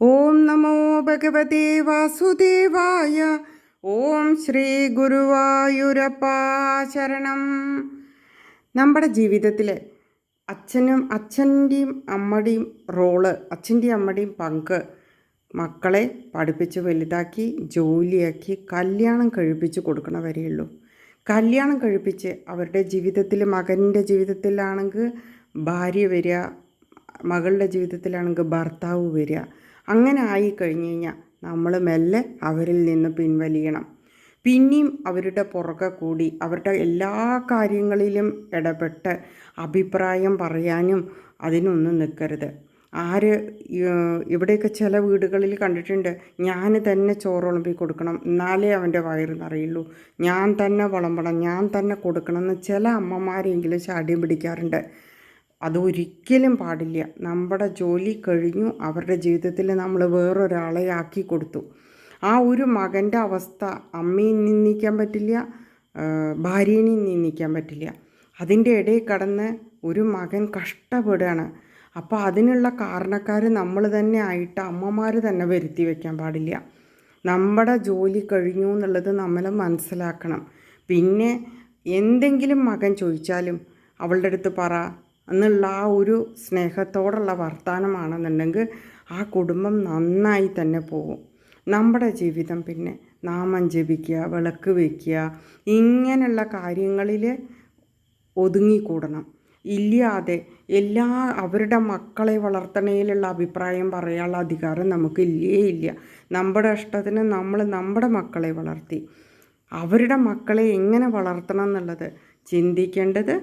ഓം നമോ ഭഗവതേ വാസുദേവായ. ഓം ശ്രീ ഗുരുവായൂരപ്പാ ശരണം. നമ്മുടെ ജീവിതത്തിൽ അച്ഛനും അച്ഛന്റെയും അമ്മയുടെയും റോൾ അച്ഛന്റെയും അമ്മയുടെയും പങ്ക് മക്കളെ പഠിപ്പിച്ച് വലുതാക്കി ജോലിയാക്കി കല്യാണം കഴിപ്പിച്ച് കൊടുക്കണ വരെയുള്ളൂ. കല്യാണം കഴിപ്പിച്ച് അവരുടെ ജീവിതത്തിൽ മകന്റെ ജീവിതത്തിലാണെങ്കിൽ ഭാര്യ വരിക മകളുടെ ജീവിതത്തിലാണെങ്കിൽ ഭർത്താവ് വരിക അങ്ങനെ ആയിക്കഴിഞ്ഞ് കഴിഞ്ഞാൽ നമ്മൾ മെല്ലെ അവരിൽ നിന്ന് പിൻവലിയണം. പിന്നെയും അവരുടെ പുറകെ കൂടി അവരുടെ എല്ലാ കാര്യങ്ങളിലും ഇടപെട്ട് അഭിപ്രായം പറയാനും അതിനൊന്നും നിൽക്കരുത്. ആര് ഇവിടെയൊക്കെ ചില വീടുകളിൽ കണ്ടിട്ടുണ്ട് ഞാൻ തന്നെ ചോറുളമ്പി കൊടുക്കണം എന്നാലേ അവന്റെ വയറ് നിറയുള്ളൂ. ഞാൻ തന്നെ വിളമ്പണം ഞാൻ തന്നെ കൊടുക്കണം എന്ന് ചില അമ്മമാരെങ്കിലും ചാടിയും പിടിക്കാറുണ്ട്. അതൊരിക്കലും പാടില്ല. നമ്മുടെ ജോലി കഴിഞ്ഞു. അവരുടെ ജീവിതത്തിൽ നമ്മൾ വേറൊരാളെ ആക്കി കൊടുത്തു. ആ ഒരു മകന്റെ അവസ്ഥ അമ്മയും നിന്ദിക്കാൻ പറ്റില്ല ആ, ഭാര്യേനെയും നിന്ദിക്കാൻ പറ്റില്ല. അതിന്റെ ഇടയിൽ കടന്ന് ഒരു മകൻ കഷ്ടപ്പെടുകയാണ്. അപ്പോൾ അതിനുള്ള കാരണക്കാർ നമ്മൾ തന്നെ ആയിട്ട് അമ്മമാർ തന്നെ വരുത്തി വയ്ക്കാൻ പാടില്ല. നമ്മുടെ ജോലി കഴിഞ്ഞു എന്നുള്ളത് നമ്മൾ മനസ്സിലാക്കണം. പിന്നെ എന്തെങ്കിലും മകൻ ചോദിച്ചാലും അവളുടെ അടുത്ത് പറ എന്നുള്ള ആ ഒരു സ്നേഹത്തോടുള്ള വർത്തമാനമാണെന്നുണ്ടെങ്കിൽ ആ കുടുംബം നന്നായി തന്നെ പോകും. നമ്മുടെ ജീവിതം പിന്നെ നാമം ജപിക്കുക വിളക്ക് വയ്ക്കുക ഇങ്ങനെയുള്ള കാര്യങ്ങളിൽ ഒതുങ്ങിക്കൂടണം. ഇല്ലാതെ എല്ലാ അവരുടെ മക്കളെ വളർത്തണയിലുള്ള അഭിപ്രായം പറയാനുള്ള അധികാരം നമുക്ക് ഇല്ലേ ഇല്ല. നമ്മുടെ ഇഷ്ടത്തിന് നമ്മൾ നമ്മുടെ മക്കളെ വളർത്തി. അവരുടെ മക്കളെ എങ്ങനെ വളർത്തണം എന്നുള്ളത് ചിന്തിക്കേണ്ടത്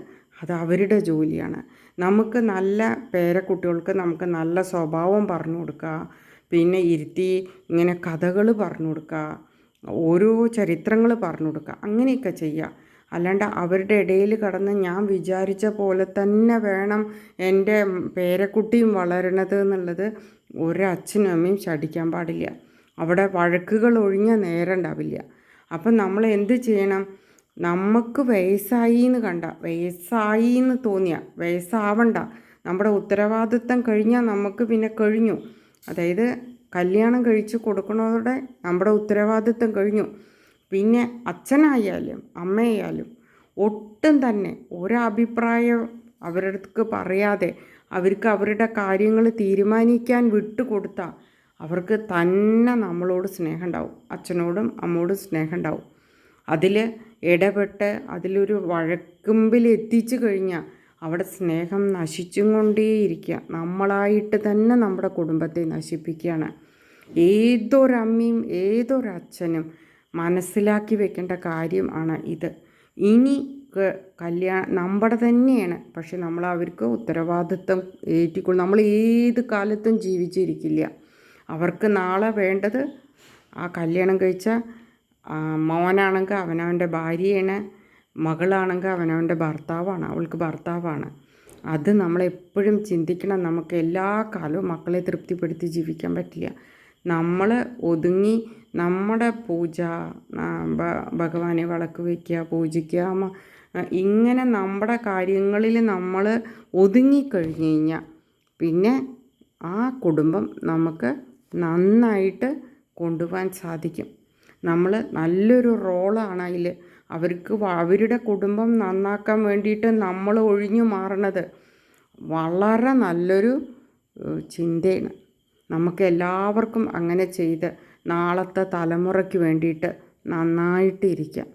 അത് അവരുടെ ജോലിയാണ്. നമുക്ക് നല്ല പേരക്കുട്ടികൾക്ക് നമുക്ക് നല്ല സ്വഭാവം പറഞ്ഞു കൊടുക്കുക. പിന്നെ ഇരുത്തി ഇങ്ങനെ കഥകൾ പറഞ്ഞു കൊടുക്കുക. ഓരോ ചരിത്രങ്ങൾ പറഞ്ഞു കൊടുക്കുക. അങ്ങനെയൊക്കെ ചെയ്യുക. അല്ലാണ്ട് അവരുടെ ഇടയിൽ കടന്ന് ഞാൻ വിചാരിച്ച പോലെ തന്നെ വേണം എന്റെ പേരക്കുട്ടിയും വളരണത് എന്നുള്ളത് ഒരച്ഛനും അമ്മയും ശടിക്കാൻ പാടില്ല. അവിടെ വഴക്കുകൾ ഒഴിഞ്ഞ നേരം ഉണ്ടാവില്ല. അപ്പം നമ്മൾ എന്ത് ചെയ്യണം? നമുക്ക് വയസ്സായി എന്ന് കണ്ട വയസ്സായി എന്ന് തോന്നിയ വയസ്സാവണ്ട നമ്മുടെ ഉത്തരവാദിത്തം കഴിഞ്ഞാൽ നമുക്ക് പിന്നെ കഴിഞ്ഞു. അതായത് കല്യാണം കഴിച്ച് കൊടുക്കണതോടെ നമ്മുടെ ഉത്തരവാദിത്തം കഴിഞ്ഞു. പിന്നെ അച്ഛനായാലും അമ്മയായാലും ഒട്ടും തന്നെ ഒരഭിപ്രായം അവരടുത്ത് പറയാതെ അവർക്ക് അവരുടെ കാര്യങ്ങൾ തീരുമാനിക്കാൻ വിട്ടുകൊടുത്താൽ അവർക്ക് തന്നെ നമ്മളോട് സ്നേഹം ഉണ്ടാവും. അച്ഛനോടും അമ്മോടും സ്നേഹം ഉണ്ടാവും. അതിൽ ഇടപെട്ട് അതിലൊരു വഴക്കുമ്പിൽ എത്തിച്ചു കഴിഞ്ഞാൽ അവിടെ സ്നേഹം നശിച്ചും കൊണ്ടേയിരിക്കുക നമ്മളായിട്ട് തന്നെ നമ്മുടെ കുടുംബത്തെ നശിപ്പിക്കുകയാണ് ഏതൊരമ്മയും ഏതൊരച്ഛനും മനസ്സിലാക്കി വെക്കേണ്ട കാര്യം ആണ് ഇത്. ഇനി കല്യാണം നമ്മുടെ തന്നെയാണ്. പക്ഷെ നമ്മൾ അവർക്ക് ഉത്തരവാദിത്വം ഏറ്റിക്കൊള്ളും. നമ്മൾ ഏത് കാലത്തും ജീവിച്ചിരിക്കില്ല. അവർക്ക് നാളെ വേണ്ടത് ആ കല്യാണം കഴിച്ച മോനാണെങ്കിൽ അവനവന്റെ ഭാര്യയാണ് മകളാണെങ്കിൽ അവനവന്റെ ഭർത്താവാണ് അവൾക്ക് ഭർത്താവാണ്. അത് നമ്മളെപ്പോഴും ചിന്തിക്കണം. നമുക്ക് എല്ലാ കാലവും മക്കളെ തൃപ്തിപ്പെടുത്തി ജീവിക്കാൻ പറ്റില്ല. നമ്മൾ ഒതുങ്ങി നമ്മുടെ പൂജ ഭഗവാനെ വിളക്ക് വയ്ക്കുക പൂജിക്കുക ഇങ്ങനെ നമ്മുടെ കാര്യങ്ങളിൽ നമ്മൾ ഒതുങ്ങിക്കഴിഞ്ഞ് കഴിഞ്ഞാൽ പിന്നെ ആ കുടുംബം നമുക്ക് നന്നായിട്ട് കൊണ്ടുപോകാൻ സാധിക്കും. നമ്മൾ നല്ലൊരു റോളാണ് അതിൽ അവർക്ക് അവരുടെ കുടുംബം നന്നാക്കാൻ വേണ്ടിയിട്ട് നമ്മൾ ഒഴിഞ്ഞു മാറണത് വളരെ നല്ലൊരു ചിന്തയാണ്. നമുക്ക് എല്ലാവർക്കും അങ്ങനെ ചെയ്ത് നാളത്തെ തലമുറയ്ക്ക് വേണ്ടിയിട്ട് നന്നായിട്ട് ഇരിക്കാം